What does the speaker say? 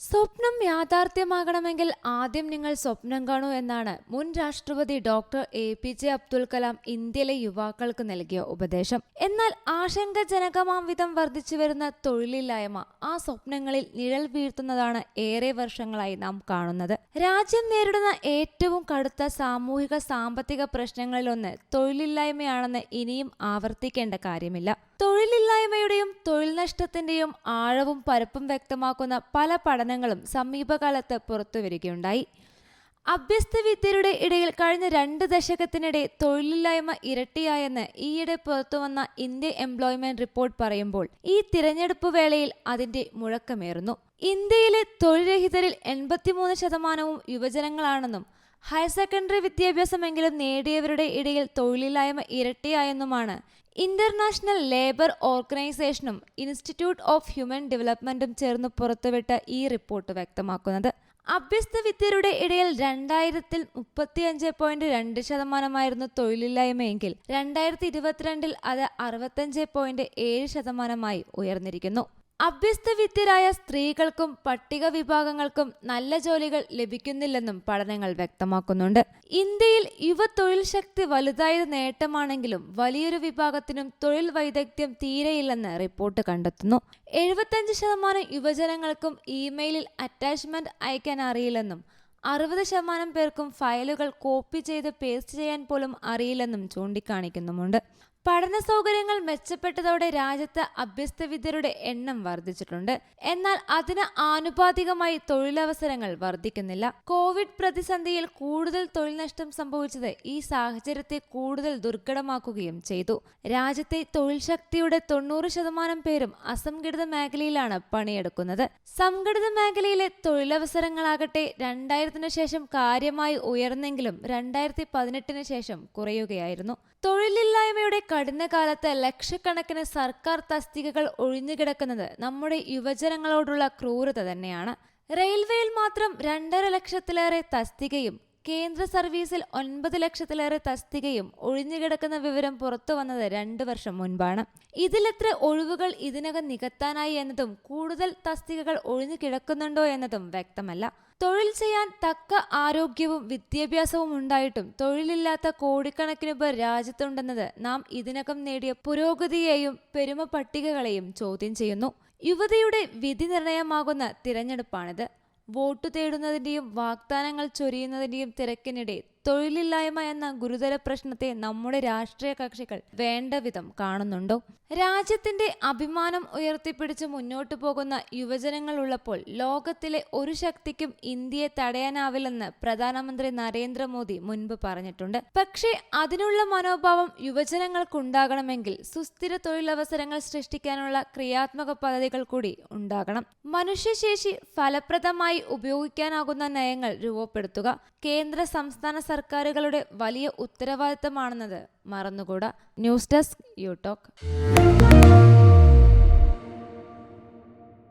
സ്വപ്നം യാഥാർത്ഥ്യമാകണമെങ്കിൽ ആദ്യം നിങ്ങൾ സ്വപ്നം കാണൂ എന്നാണ് മുൻ രാഷ്ട്രപതി doctor A P J Abdul Kalam ഇന്ത്യയിലെ യുവാക്കൾക്ക് നൽകിയ ഉപദേശം. എന്നാൽ ആശങ്കജനകമാം വിധം വർദ്ധിച്ചു വരുന്ന തൊഴിലില്ലായ്മ ആ സ്വപ്നങ്ങളിൽ നിഴൽ വീഴ്ത്തുന്നതാണ് ഏറെ വർഷങ്ങളായി നാം കാണുന്നത്. രാജ്യം നേരിടുന്ന ഏറ്റവും കടുത്ത സാമൂഹിക സാമ്പത്തിക പ്രശ്നങ്ങളിലൊന്ന് തൊഴിലില്ലായ്മയാണെന്ന് ഇനിയും ആവർത്തിക്കേണ്ട കാര്യമില്ല. തൊഴിലില്ലായ്മയുടെയും തൊഴിൽ നഷ്ടത്തിന്റെയും ആഴവും പരപ്പും വ്യക്തമാക്കുന്ന പല പഠനങ്ങളും സമീപകാലത്ത് പുറത്തുവരികയുണ്ടായി അഭ്യസ്ത വിദ്യരുടെ ഇടയിൽ കഴിഞ്ഞ രണ്ട് ദശകത്തിനിടെ തൊഴിലില്ലായ്മ ഇരട്ടിയായെന്ന് ഈയിടെ പുറത്തുവന്ന ഇന്ത്യ എംപ്ലോയ്മെന്റ് റിപ്പോർട്ട് പറയുമ്പോൾ ഈ തിരഞ്ഞെടുപ്പ് വേളയിൽ അതിന്റെ മുഴക്കമേറുന്നു. ഇന്ത്യയിലെ തൊഴിൽ രഹിതരിൽ എൺപത്തിമൂന്ന് ശതമാനവും യുവജനങ്ങളാണെന്നും ഹയർ സെക്കൻഡറി വിദ്യാഭ്യാസമെങ്കിലും നേടിയവരുടെ ഇടയിൽ തൊഴിലില്ലായ്മ ഇരട്ടിയായെന്നുമാണ്. ഇന്റർനാഷണൽ ലേബർ ഓർഗനൈസേഷനും ഇൻസ്റ്റിറ്റ്യൂട്ട് ഓഫ് ഹ്യൂമൻ ഡെവലപ്മെന്റും ചേർന്ന് പുറത്തുവിട്ട ഈ റിപ്പോർട്ട് വ്യക്തമാക്കുന്നത്. അഭ്യസ്ത വിദ്യരുടെ ഇടയിൽ രണ്ടായിരത്തിൽ മുപ്പത്തിയഞ്ച് പോയിന്റ് രണ്ട് ശതമാനമായിരുന്നു തൊഴിലില്ലായ്മയെങ്കിൽ രണ്ടായിരത്തി ഇരുപത്തിരണ്ടിൽ അത് അറുപത്തഞ്ച് പോയിന്റ് ഏഴ് ശതമാനമായി ഉയർന്നിരിക്കുന്നു. അഭ്യസ്ത വിദ്യരായ സ്ത്രീകൾക്കും പട്ടിക വിഭാഗങ്ങൾക്കും നല്ല ജോലികൾ ലഭിക്കുന്നില്ലെന്നും പഠനങ്ങൾ വ്യക്തമാക്കുന്നുണ്ട്. ഇന്ത്യയിൽ യുവ തൊഴിൽ ശക്തി വലുതായത് നേട്ടമാണെങ്കിലും വലിയൊരു വിഭാഗത്തിനും തൊഴിൽ വൈദഗ്ധ്യം തീരെയില്ലെന്ന് റിപ്പോർട്ട് കണ്ടെത്തുന്നു. എഴുപത്തഞ്ച് ശതമാനം യുവജനങ്ങൾക്കും ഇമെയിലിൽ അറ്റാച്ച്മെന്റ് അയക്കാൻ അറിയില്ലെന്നും അറുപത് ശതമാനം പേർക്കും ഫയലുകൾ കോപ്പി ചെയ്ത് പേസ്റ്റ് ചെയ്യാൻ പോലും അറിയില്ലെന്നും ചൂണ്ടിക്കാണിക്കുന്നുമുണ്ട്. പഠന സൗകര്യങ്ങൾ മെച്ചപ്പെട്ടതോടെ രാജ്യത്ത് അഭ്യസ്തവിദ്യരുടെ എണ്ണം വർദ്ധിച്ചിട്ടുണ്ട്. എന്നാൽ അതിന് ആനുപാതികമായി തൊഴിലവസരങ്ങൾ വർദ്ധിക്കുന്നില്ല. കോവിഡ് പ്രതിസന്ധിയിൽ കൂടുതൽ തൊഴിൽ നഷ്ടം സംഭവിച്ചത് ഈ സാഹചര്യത്തെ കൂടുതൽ ദുർഘടമാക്കുകയും ചെയ്തു. രാജ്യത്തെ തൊഴിൽ ശക്തിയുടെ തൊണ്ണൂറ് ശതമാനം പേരും അസംഘടിത മേഖലയിലാണ് പണിയെടുക്കുന്നത്. സംഘടിത മേഖലയിലെ തൊഴിലവസരങ്ങളാകട്ടെ രണ്ടായിരത്തിന് ശേഷം കാര്യമായി ഉയർന്നെങ്കിലും രണ്ടായിരത്തി പതിനെട്ടിന് ശേഷം കുറയുകയായിരുന്നു. തൊഴിലില്ലായ്മയുടെ കഠിന കാലത്ത് ലക്ഷക്കണക്കിന് സർക്കാർ തസ്തികകൾ ഒഴിഞ്ഞുകിടക്കുന്നത് നമ്മുടെ യുവജനങ്ങളോടുള്ള ക്രൂരത തന്നെയാണ്. റെയിൽവേയിൽ മാത്രം രണ്ടര ലക്ഷത്തിലേറെ തസ്തികയും കേന്ദ്ര സർവീസിൽ ഒൻപത് ലക്ഷത്തിലേറെ തസ്തികയും ഒഴിഞ്ഞുകിടക്കുന്ന വിവരം പുറത്തു വന്നത് രണ്ടു വർഷം മുൻപാണ്. ഇതിലെത്ര ഒഴിവുകൾ ഇതിനകം നികത്താനായി എന്നതും കൂടുതൽ തസ്തികകൾ ഒഴിഞ്ഞു കിടക്കുന്നുണ്ടോ എന്നതും വ്യക്തമല്ല. തൊഴിൽ ചെയ്യാൻ തക്ക ആരോഗ്യവും വിദ്യാഭ്യാസവും ഉണ്ടായിട്ടും തൊഴിലില്ലാത്ത കോടിക്കണക്കിന് പേർ രാജ്യത്തുണ്ടെന്നത് നാം ഇതിനകം നേടിയ പുരോഗതിയെയും പെരുമ പട്ടികകളെയും ചോദ്യം ചെയ്യുന്നു. യുവതിയുടെ വിധി നിർണയമാകുന്ന തിരഞ്ഞെടുപ്പാണിത്. വോട്ട് തേടുന്നതിന്റെയും വാഗ്ദാനങ്ങൾ ചൊരിയുന്നതിന്റെയും തിരക്കിനിടെ തൊഴിലില്ലായ്മ എന്ന ഗുരുതര പ്രശ്നത്തെ നമ്മുടെ രാഷ്ട്രീയ കക്ഷികൾ വേണ്ട വിധം കാണുന്നുണ്ടോ? രാജ്യത്തിന്റെ അഭിമാനം ഉയർത്തിപ്പിടിച്ച് മുന്നോട്ടു പോകുന്ന യുവജനങ്ങൾ ഉള്ളപ്പോൾ ലോകത്തിലെ ഒരു ശക്തിക്കും ഇന്ത്യയെ തടയാനാവില്ലെന്ന് പ്രധാനമന്ത്രി നരേന്ദ്രമോദി മുൻപ് പറഞ്ഞിട്ടുണ്ട്. പക്ഷേ അതിനുള്ള മനോഭാവം യുവജനങ്ങൾക്കുണ്ടാകണമെങ്കിൽ സുസ്ഥിര തൊഴിലവസരങ്ങൾ സൃഷ്ടിക്കാനുള്ള ക്രിയാത്മക പദ്ധതികൾ കൂടി ഉണ്ടാകണം. മനുഷ്യശേഷി ഫലപ്രദമായി ഉപയോഗിക്കാനാകുന്ന നയങ്ങൾ രൂപപ്പെടുത്തുക കേന്ദ്ര സംസ്ഥാന സർക്കാരുകളുടെ വലിയ ഉത്തരവാദിത്തമാണെന്നത് മറന്നുകൂടാ. News desk you talk